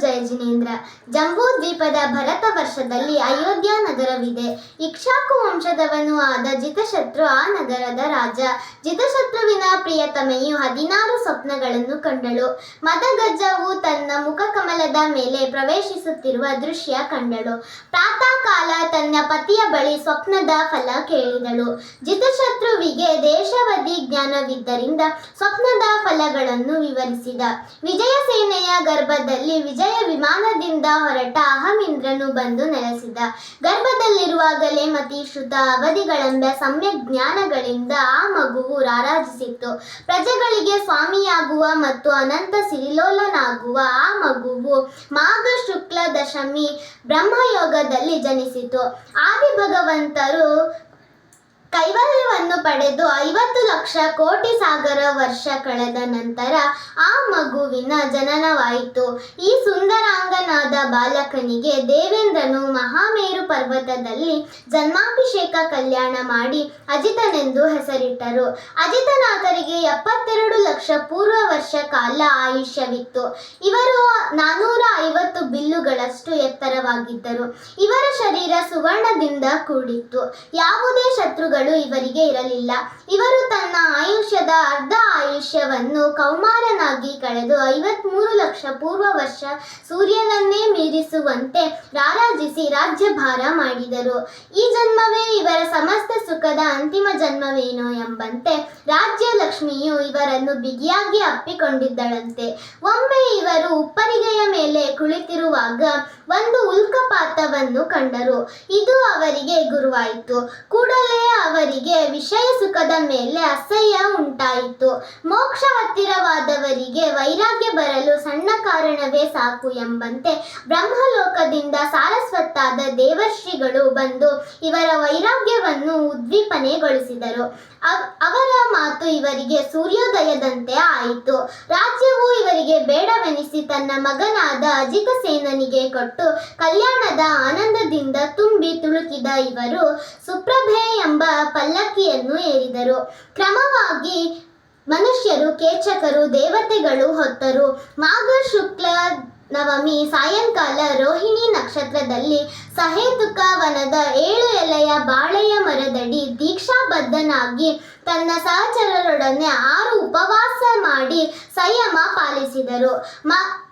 ಜಯ ಜಿನೇಂದ್ರ. ಜಂಬೂ ದ್ವೀಪದ ಭರತ ವರ್ಷದಲ್ಲಿ ಅಯೋಧ್ಯ ನಗರವಿದೆ. ಇಕ್ಷಾಕು ವಂಶದವನು ಆದ ಜಿತಶತ್ರು ಆ ನಗರದ ರಾಜ. ಜಿತಶತ್ರುವಿನ ಪ್ರಿಯತಮೆಯು ಹದಿನಾರು ಸ್ವಪ್ನಗಳನ್ನು ಕಂಡಳು. ಮದಗಜವು ತನ್ನ ಮುಖಕಮಲದ ಮೇಲೆ ಪ್ರವೇಶಿಸುತ್ತಿರುವ ದೃಶ್ಯ ಕಂಡಳು. ಪ್ರಾತಃ ಕಾಲ ತನ್ನ ಪತಿಯ ಬಳಿ ಸ್ವಪ್ನದ ಫಲ ಕೇಳಿದಳು. ಜಿತಶತ್ರುವಿಗೆ ದೇಶವಧಿ ಜ್ಞಾನವಿದ್ದರಿಂದ ಸ್ವಪ್ನದ ಫಲಗಳನ್ನು ವಿವರಿಸಿದ. ವಿಜಯ ಸೇನೆಯ ಗರ್ಭದಲ್ಲಿ ವಿಜಯ ವಿಮಾನದಿಂದ ಹೊರಟ ಅಹಮೀಂದ್ರನು ಬಂದು ನೆಲೆಸಿದ. ಗರ್ಭದಲ್ಲಿರುವಾಗಲೇ ಮತಿ ಶ್ರುತ ಅವಧಿಗಳೆಂಬ ಸಮ್ಯಕ್ ಜ್ಞಾನಗಳಿಂದ ಆ ಮಗುವು ರಾರಾಜಿಸಿತ್ತು. ಪ್ರಜೆಗಳಿಗೆ ಸ್ವಾಮಿಯಾಗುವ ಮತ್ತು ಅನಂತ ಸಿರಿಲೋಲನಾಗುವ ಆ ಮಗುವು ಮಾಘ ಶುಕ್ಲ ದಶಮಿ ಬ್ರಹ್ಮಯೋಗದಲ್ಲಿ ಜನಿಸಿತು. ಆದಿ ಭಗವಂತರು ಕೈವಲ್ಯವನ್ನು ಪಡೆದು ಐವತ್ತು ಲಕ್ಷ ಕೋಟಿ ಸಾಗರ ವರ್ಷ ಕಳೆದ ನಂತರ ಆ ಮಗುವಿನ ಜನನವಾಯಿತು. ಈ ಸುಂದರಾಂಗನಾದ ಬಾಲಕನಿಗೆ ದೇವೇಂದ್ರನು ಮಹಾಮೇರು ಪರ್ವತದಲ್ಲಿ ಜನ್ಮಾಭಿಷೇಕ ಕಲ್ಯಾಣ ಮಾಡಿ ಅಜಿತನೆಂದು ಹೆಸರಿಟ್ಟರು. ಅಜಿತನಾಥರಿಗೆ ಎಪ್ಪತ್ತೆರಡು ಲಕ್ಷ ಪೂರ್ವ ವರ್ಷ ಕಾಲ ಆಯುಷ್ಯವಿತ್ತು. ಇವರು ನಾನೂರ ಐವತ್ತು ಬಿಲ್ಲುಗಳಷ್ಟು ಎತ್ತರವಾಗಿದ್ದರು. ಇವರ ಶರೀರ ಸುವರ್ಣದಿಂದ ಕೂಡಿತ್ತು. ಯಾವುದೇ ಶತ್ರುಗಳು ಇವರಿಗೆ ಇರಲಿಲ್ಲ. ಇವರು ತನ್ನ ಆಯುಷ್ಯದ ಅರ್ಧ ಆಯುಷ್ಯವನ್ನು ಕೌಮಾರನಾಗಿ ಕಳೆದು ಐವತ್ಮೂರು ಲಕ್ಷ ಪೂರ್ವ ವರ್ಷ ಸೂರ್ಯನನ್ನೇ ಮೀರಿಸುವಂತೆ ರಾರಾಜಿಸಿ ರಾಜ್ಯಭಾರ ಮಾಡಿದರು. ಈ ಜನ್ಮವೇ ಇವರ ಸಮಸ್ತ ಸುಖದ ಅಂತಿಮ ಜನ್ಮವೇನೋ ಎಂಬಂತೆ ರಾಜ್ಯ ಲಕ್ಷ್ಮಿಯು ಇವರನ್ನು ಬಿಗಿಯಾಗಿ ಅಪ್ಪಿಕೊಂಡಿದ್ದಳಂತೆ. ಒಮ್ಮೆ ಇವರು ಉಪ್ಪರಿಗೆಯ ಮೇಲೆ ಕುಳಿತಿರುವಾಗ ಒಂದು ಉಲ್ಕಪಾತವನ್ನು ಕಂಡರು. ಇದು ಅವರಿಗೆ ಗುರುವಾಯಿತು. ಕೂಡಲೇ ಅವರಿಗೆ ವಿಷಯ ಸುಖದ ಮೇಲೆ ಅಸಹ್ಯ ಉಂಟಾಯಿತು. ಮೋಕ್ಷ ಹತ್ತಿರವಾದವರಿಗೆ ವೈರಾಗ್ಯ ಬರಲು ಸಣ್ಣ ಕಾರಣವೇ ಸಾಕು ಎಂಬಂತೆ ಬ್ರಹ್ಮಲೋಕದಿಂದ ಸಾರಸ್ವತ್ತಾದ ದೇವರ್ಷಿಗಳು ಬಂದು ಇವರ ವೈರಾಗ್ಯವನ್ನು ಉದ್ದೀಪನೆಗೊಳಿಸಿದರು ಅವ್- ಅವರ ಮಾತು ಇವರಿಗೆ ಸೂರ್ಯೋದಯದಂತೆ ಆಯಿತು. ರಾಜ್ಯವು ಇವರಿಗೆ ಬೇಡವೆನಿಸಿ ತನ್ನ ಮಗನಾದ ಅಜಿತ ಸೇನನಿಗೆ ಕೊಟ್ಟು ಕಲ್ಯಾಣದ ಆನಂದದಿಂದ ತುಂಬಿ ತುಳುಕಿದ ಇವರು ಸುಪ್ರಭೆ ಎಂಬ ಪಲ್ಲಕ್ಕಿಯನ್ನು ಏರಿದರು. ಕ್ರಮವಾಗಿ ಮನುಷ್ಯರು, ಕೇಚಕರು, ದೇವತೆಗಳು ಹೊತ್ತರು. ಮಾಘ, ಶುಕ್ಲ, ನವಮಿ, ಸಾಯಂಕಾಲ, ರೋಹಿಣಿ ನಕ್ಷತ್ರದಲ್ಲಿ ಸಹೇತುಕ ವನದ ಏಳು ಎಲೆಯ ಬಾಳೆಯ ಮರದಡಿ ದೀಕ್ಷಾಬದ್ಧನಾಗಿ ತನ್ನ ಸಹಚರರೊಡನೆ ಆರು ಉಪವಾಸ ಮಾಡಿ ಸಂಯಮ ಪಾಲಿಸಿದರು.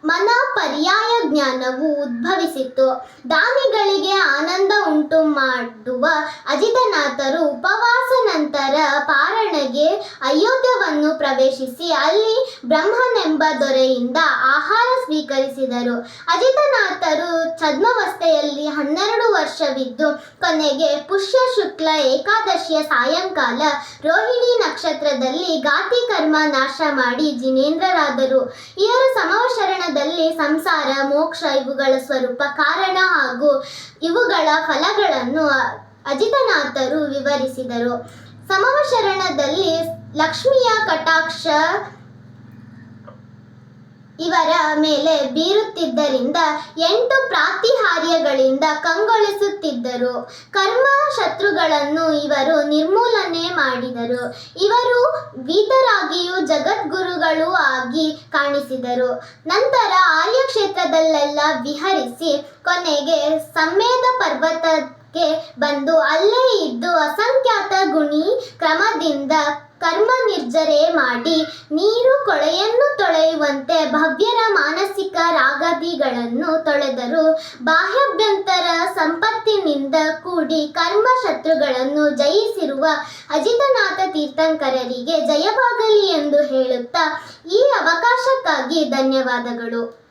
ಮನ ಪರ್ಯಾಯ ಜ್ಞಾನವು ಉದ್ಭವಿಸಿತ್ತು. ದಾನಿಗಳಿಗೆ ಆನಂದ ಉಂಟು ಮಾಡುವ ಅಜಿತನಾಥರು ಉಪವಾಸ ನಂತರ ಪಾರಣಗೆ ಅಯೋಧ್ಯವನ್ನು ಪ್ರವೇಶಿಸಿ ಅಲ್ಲಿ ಬ್ರಹ್ಮನೆಂಬ ದೊರೆಯಿಂದ ಆಹಾರ ಸ್ವೀಕರಿಸಿದರು. ಅಜಿತನಾಥರು ಛದ್ಮವಸ್ಥೆಯಲ್ಲಿ ಹನ್ನೆರಡು ವರ್ಷವಿದ್ದು, ಕೊನೆಗೆ ಪುಷ್ಯ ಶುಕ್ಲ ಏಕಾದಶಿಯ ಸಾಯಂಕಾಲ ರೋಹಿಣಿ ನಕ್ಷತ್ರದಲ್ಲಿ ಗಾತಿ ಕರ್ಮ ನಾಶ ಮಾಡಿ ಜಿನೇಂದ್ರರಾದರು. ಇವರು ಸಮವಶರಣದಲ್ಲಿ ಸಂಸಾರ, ಮೋಕ್ಷ ಇವುಗಳ ಸ್ವರೂಪ, ಕಾರಣ ಹಾಗೂ ಇವುಗಳ ಫಲಗಳನ್ನು ಅಜಿತನಾಥರು ವಿವರಿಸಿದರು. ಸಮವಶರಣದಲ್ಲಿ ಲಕ್ಷ್ಮಿಯ ಕಟಾಕ್ಷ ಇವರ ಮೇಲೆ ಬೀರುತ್ತಿದ್ದರಿಂದ ಎಂಟು ಪ್ರಾತಿಹಾರ್ಯಗಳಿಂದ ಕಂಗೊಳಿಸುತ್ತಿದ್ದರು. ಕರ್ಮ ಶತ್ರುಗಳನ್ನು ಇವರು ನಿರ್ಮೂಲನೆ ಮಾಡಿದರು. ಇವರು ವೀತರಾಗಿಯೂ ಜಗದ್ಗುರುಗಳೂ ಆಗಿ ಕಾಣಿಸಿದರು. ನಂತರ ಆರ್ಯ ಕ್ಷೇತ್ರದಲ್ಲೆಲ್ಲ ವಿಹರಿಸಿ ಕೊನೆಗೆ ಸಮ್ಮೇದ ಪರ್ವತಕ್ಕೆ ಬಂದು ಅಲ್ಲೇ ಇದ್ದು ಅಸಂಖ್ಯಾತ ಗುಣಿ ಕ್ರಮದಿಂದ ಕರ್ಮ ನಿರ್ಜರೆ ಮಾಡಿ ನೀರು ಕೊಳೆಯನ್ನು ತೊಳೆಯುವಂತೆ ಭವ್ಯರ ಮಾನಸಿಕ ರಾಗಾದಿಗಳನ್ನು ತೊಳೆದರು ಬಾಹ್ಯಭ್ಯಂತರ ಸಂಪತ್ತಿನಿಂದ ಕೂಡಿ ಕರ್ಮ ಶತ್ರುಗಳನ್ನು ಜಯಿಸಿರುವ ಅಜಿತನಾಥ ತೀರ್ಥಂಕರರಿಗೆ ಜಯವಾಗಲಿ ಎಂದು ಹೇಳುತ್ತಾ ಈ ಅವಕಾಶಕ್ಕಾಗಿ ಧನ್ಯವಾದಗಳು.